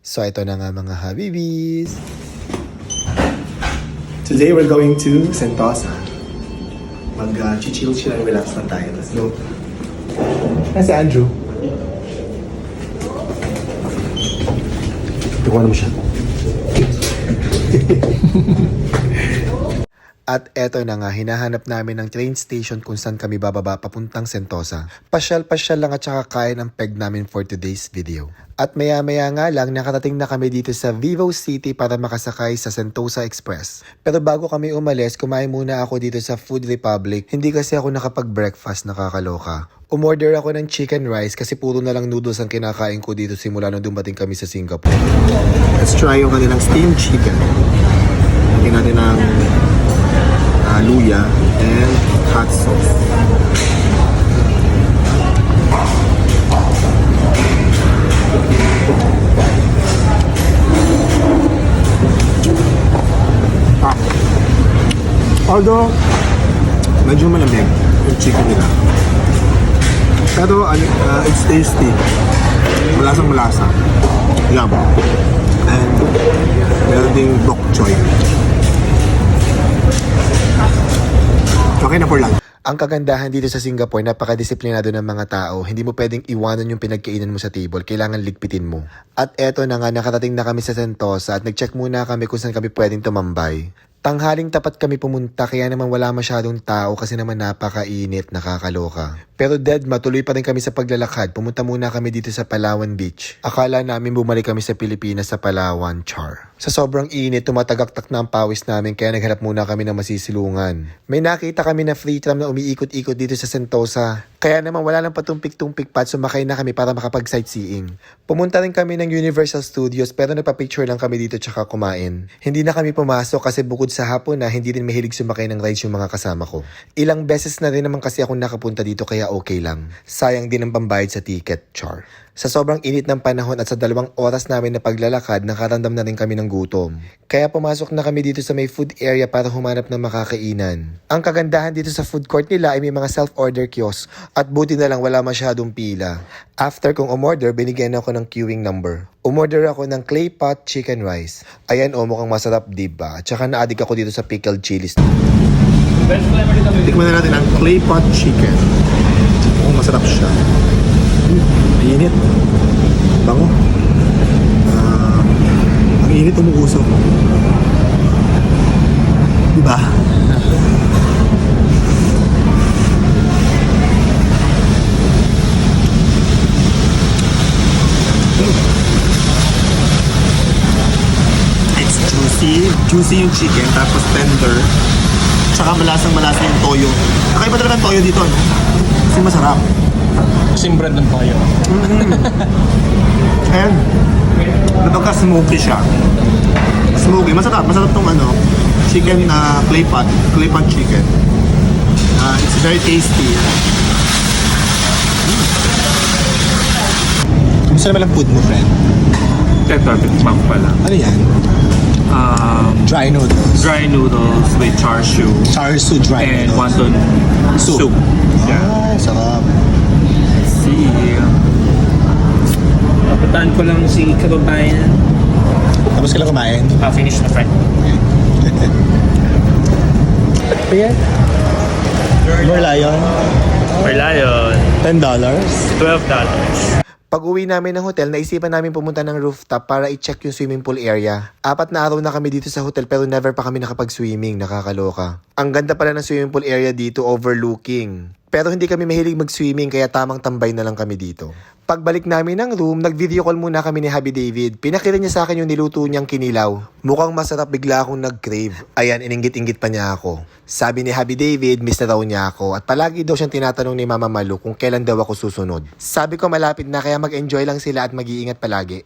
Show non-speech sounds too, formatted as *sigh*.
So ito na nga mga Habibis. Today we're going to Sentosa. Mag-chill chill and relax lang tayo. Let's go. Ay, si Andrew. Ikuha mo siya. *laughs* At eto na nga, hinahanap namin ng train station kung saan kami bababa papuntang Sentosa. Pasyal-pasyal lang at saka kain ang peg namin for today's video. At maya-maya nga lang, nakarating na kami dito sa Vivo City para makasakay sa Sentosa Express. Pero bago kami umalis, kumain muna ako dito sa Food Republic. Hindi kasi ako nakapag-breakfast, nakakaloka. Umorder ako ng chicken rice kasi puro na lang noodles ang kinakain ko dito simula nung dumating kami sa Singapore. Let's try yung kanilang steamed chicken. Lagyan natin ng luya and hot sauce. Ah. Although, medyo malamig yung chicken nila. Pero ah, it's tasty. Malasang malasa. Yum. And meron ding bok choy. Ang kagandahan dito sa Singapore, napakadisiplinado ng mga tao. Hindi mo pwedeng iwanan yung pinagkainan mo sa table. Kailangan ligpitin mo. At eto na nga, nakarating na kami sa Sentosa at nag-check muna kami kung saan kami pwedeng tumambay. Tanghaling tapat kami pumunta kaya naman wala masyadong tao kasi naman napakainit, nakakaloka. Pero dead, matuloy pa rin kami sa paglalakad. Pumunta muna kami dito sa Palawan Beach. Akala namin bumalik kami sa Pilipinas sa Palawan, char. Sa sobrang init, tumatagaktak na ang pawis namin kaya naghanap muna kami ng masisilungan. May nakita kami na free tram na umiikot-ikot dito sa Sentosa. Kaya naman wala lang patumpik-tumpik pa at sumakay na kami para makapag-sightseeing. Pumunta rin kami ng Universal Studios pero nagpa-picture lang kami dito tsaka kumain. Hindi na kami pumasok kasi bukod sa hapon na hindi din mahilig sumakay ng rides yung mga kasama ko. Ilang beses na rin naman kasi ako nakapunta dito kaya okay lang. Sayang din ang pambayad sa ticket, char. Sa sobrang init ng panahon at sa dalawang oras namin na paglalakad, nakaramdam na rin kami ng gutom. Kaya pumasok na kami dito sa may food area para humanap ng makakainan. Ang kagandahan dito sa food court nila ay may mga self-order kiosk at buti na lang wala masyadong pila. After kong umorder, binigyan ako ng queuing number. Umorder ako ng clay pot chicken rice. Ayan o, mukhang masarap diba? At saka naadik ako dito sa pickled chilies. Tikman na natin ang clay pot chicken. Mukhang masarap siya. Mm, init. Bango. Ah, init umuusok. Diba? It's juicy. Juicy yung chicken, tapos tender. Tsaka malasang malasa yung toyo. Kakaiba talaga ang toyo dito, no? Kasi masarap. Kasing bread ng toyo. *laughs* And, napagka-smoky siya. Smoky. Masarap. Masarap tong ano, chicken na clay pot. Clay pot chicken. Uh, it's very tasty. Gusto naman ang food mo, friend? Ito, tikman ko pala. Ano yan? Um, Dry noodles. dry noodles with char siu Char siu dry and noodles. wonton Soup. soup. Yeah. Ah, sarap. Papataan ko lang si kababayan. Tapos lang kumain. Ah, finish na friend. Ayan. Merlion. For Lion, $10. $12. Pag uwi namin ng hotel, naisipan namin pumunta ng rooftop para i-check yung swimming pool area. Apat na araw na kami dito sa hotel pero never pa kami nakapag-swimming, nakakaloka. Ang ganda pala ng swimming pool area dito, overlooking. Pero hindi kami mahilig mag-swimming kaya tamang tambay na lang kami dito. Pagbalik namin ng room, nag-video call muna kami ni Happy David. Pinakita niya sa akin yung niluto niyang kinilaw. Mukhang masarap bigla akong nag-crave. Ayan, iningit-ingit pa niya ako. Sabi ni Happy David, miss na daw niya ako. At palagi daw siyang tinatanong ni Mama Malu kung kailan daw ako susunod. Sabi ko malapit na kaya mag-enjoy lang sila at mag-iingat palagi.